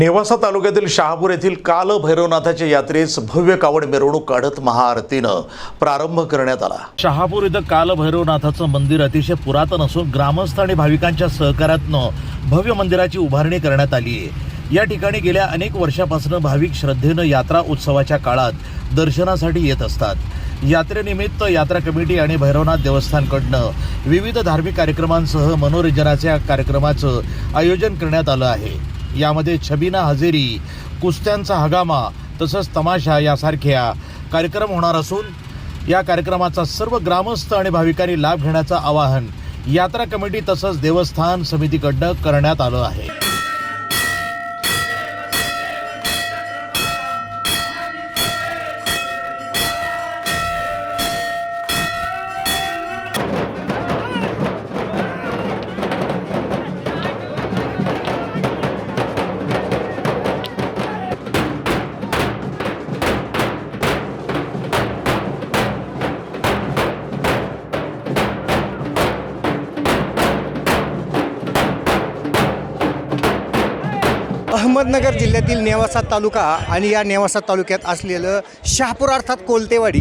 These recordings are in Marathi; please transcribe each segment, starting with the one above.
नेवासा तालुक्यातील शहापूर येथील काल भैरवनाथाच्या यात्रेस भव्य कावड मिरवणूक काढत महाआरतीनं प्रारंभ करण्यात आला. शहापूर इथं काल भैरवनाथाचं मंदिर अतिशय पुरातन असून ग्रामस्थ आणि भाविकांच्या सहकार्यातनं भव्य मंदिराची उभारणी करण्यात आली आहे. या ठिकाणी गेल्या अनेक वर्षापासून भाविक श्रद्धेनं यात्रा उत्सवाच्या काळात दर्शनासाठी येत असतात. यात्रेनिमित्त यात्रा कमिटी आणि भैरवनाथ देवस्थानकडनं विविध धार्मिक कार्यक्रमांसह मनोरंजनाच्या कार्यक्रमाचं आयोजन करण्यात आलं आहे. यामध्ये छबीना हजेरी कुस्त्यांचा हगामा तसंच तमाशा यासारख्या कार्यक्रम होणार असून या कार्यक्रमाचा सर्व ग्रामस्थ आणि भाविकांनी लाभ घेण्याचं आवाहन यात्रा कमिटी तसंच देवस्थान समितीकडनं करण्यात आलं आहे. अहमदनगर जिल्ह्यातील नेवासा तालुका आणि या नेवासा तालुक्यात असलेलं शहापूर अर्थात कोलतेवाडी.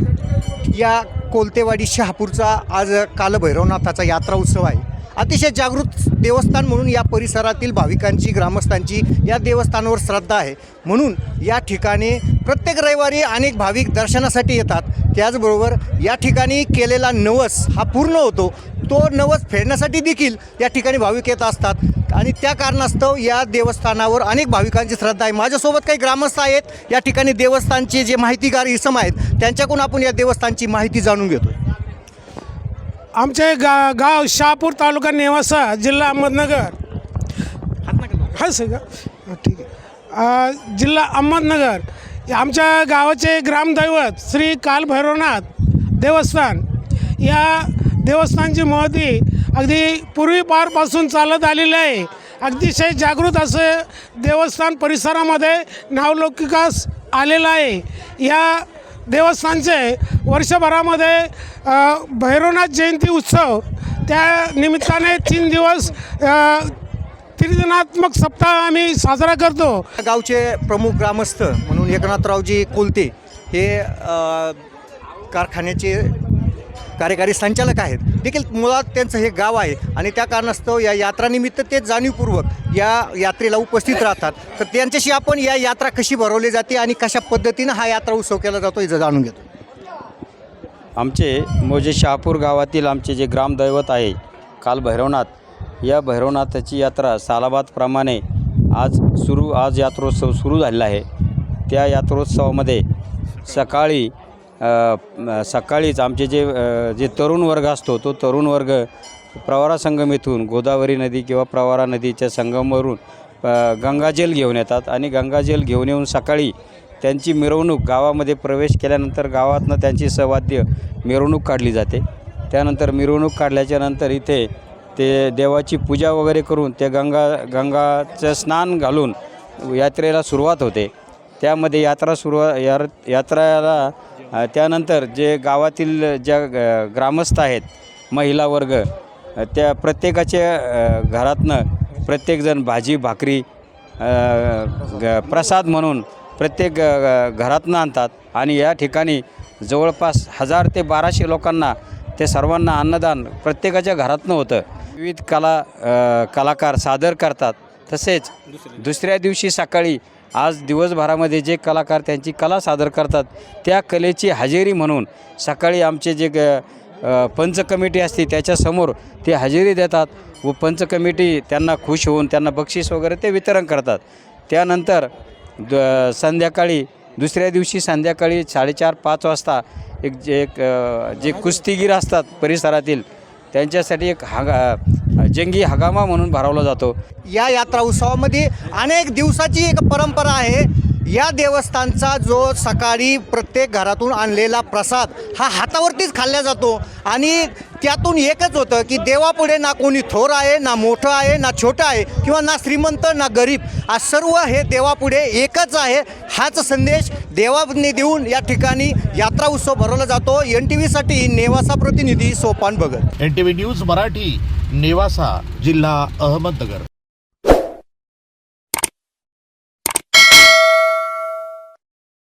या कोलतेवाडी शहापूरचा आज कालभैरवनाथाचा यात्रा उत्सव आहे. अतिशय जागृत देवस्थान म्हणून या परिसरातील भाविकांची ग्रामस्थांची या देवस्थानावर श्रद्धा आहे. म्हणून या ठिकाणी प्रत्येक रविवारी अनेक भाविक दर्शनासाठी येतात. त्याचबरोबर या ठिकाणी केलेला नवस हा पूर्ण होतो. तो नवस फेडण्यासाठी देखील या ठिकाणी भाविक येत असतात. आणि त्या कारणास्तव या देवस्थानावर अनेक भाविकांची श्रद्धा आहे. माझ्यासोबत काही ग्रामस्थ आहेत. या ठिकाणी देवस्थानचे जे माहितीगार इसम आहेत त्यांच्याकडून आपण या देवस्थानची माहिती जाणून घेतो आमचे गा गाव शहापूर तालुका नेवासा जिल्हा अहमदनगर. हा सर. ठीक आहे. जिल्हा अहमदनगर. आमच्या गावाचे ग्रामदैवत श्री कालभैरवनाथ देवस्थान. या देवस्थानची महती अगदी पूर्वीपारपासून चालत आलेलं आहे. अतिशय जागृत असं देवस्थान परिसरामध्ये नावलौकिकास आलेलं आहे. या देवस्थानचे वर्षभरामध्ये भैरवनाथ जयंती उत्सव त्या निमित्ताने तीन दिवस त्रिदिनात्मक सप्ताह आम्ही साजरा करतो. गावचे प्रमुख ग्रामस्थ म्हणून एकनाथरावजी कोलते हे कारखान्याचे कार्यकारी संचालक आहेत. देखील मुळात त्यांचं हे गाव आहे आणि त्या कारणास्तव या यात्रानिमित्त ते जाणीवपूर्वक या यात्रेला उपस्थित राहतात. तर त्यांच्याशी आपण या यात्रा कशी भरवली जाते आणि कशा पद्धतीनं हा यात्रा उत्सव केला जातो याचं जाणून घेतो. आमचे मोजे शहापूर गावातील आमचे जे ग्रामदैवत आहे काल भैरवनाथ या भैरवनाथाची यात्रा सालाबादप्रमाणे आज सुरू आज यात्रोत्सव सुरू झालेला आहे. त्या यात्रोत्सवामध्ये सकाळी सकाळीच आमचे जे जे तरुण वर्ग असतो तो तरुण वर्ग प्रवारा संगम येथून गोदावरी नदी किंवा प्रवारा नदीच्या संगमवरून गंगाजल घेऊन येतात आणि गंगाजल घेऊन येऊन सकाळी त्यांची मिरवणूक गावामध्ये प्रवेश केल्यानंतर गावातनं त्यांची सवाद्य मिरवणूक काढली जाते. त्यानंतर मिरवणूक काढल्याच्या नंतर इथे ते देवाची पूजा वगैरे करून ते गंगा गंगाचं स्नान घालून यात्रेला सुरुवात होते. त्यामध्ये यात्रा सुरुवा यार यात्राला त्यानंतर जे गावातील ज्या ग्रामस्थ आहेत महिला वर्ग त्या प्रत्येकाच्या घरातनं प्रत्येकजण भाजी भाकरी ग- प्रसाद म्हणून प्रत्येक घरातनं आणतात. आणि या ठिकाणी जवळपास हजार ते बाराशे लोकांना ते सर्वांना अन्नदान प्रत्येकाच्या घरातनं होतं. विविध कला कलाकार सादर करतात. तसेच दुसऱ्या दिवशी सकाळी आज दिवसभरामध्ये जे कलाकार त्यांची कला सादर करतात त्या कलेची हजेरी म्हणून सकाळी आमचे जे ग पंच कमिटी असते त्याच्यासमोर ते हजेरी देतात व पंच कमिटी त्यांना खुश होऊन त्यांना बक्षीस वगैरे ते वितरण करतात. त्यानंतर द संध्याकाळी दुसऱ्या दिवशी संध्याकाळी साडेचार पाच वाजता एक जे एक जे कुस्तीगीर असतात परिसरातील त्यांच्यासाठी एक हागा जंगी हगामा म्हणून भरवला जातो. या यात्रा उत्सवामध्ये अनेक दिवसाची एक परंपरा आहे. या देवस्थानचा जो सकाळी प्रत्येक घरातून आणलेला प्रसाद हा हातावरतीच खाल्ला जातो. आणि त्यातून एकच होतं की देवापुढे ना कोणी थोर आहे ना मोठं आहे ना छोटं आहे किंवा ना श्रीमंत ना गरीब आज सर्व हे देवापुढे एकच आहे. हाच संदेश देवाने देऊन या ठिकाणी यात्रा उत्सव भरवला जातो. एन टी व्हीसाठी नेवासा प्रतिनिधी Sopan Bhagat. N T V news Marathi. Nevasa जिल्हा अहमदनगर.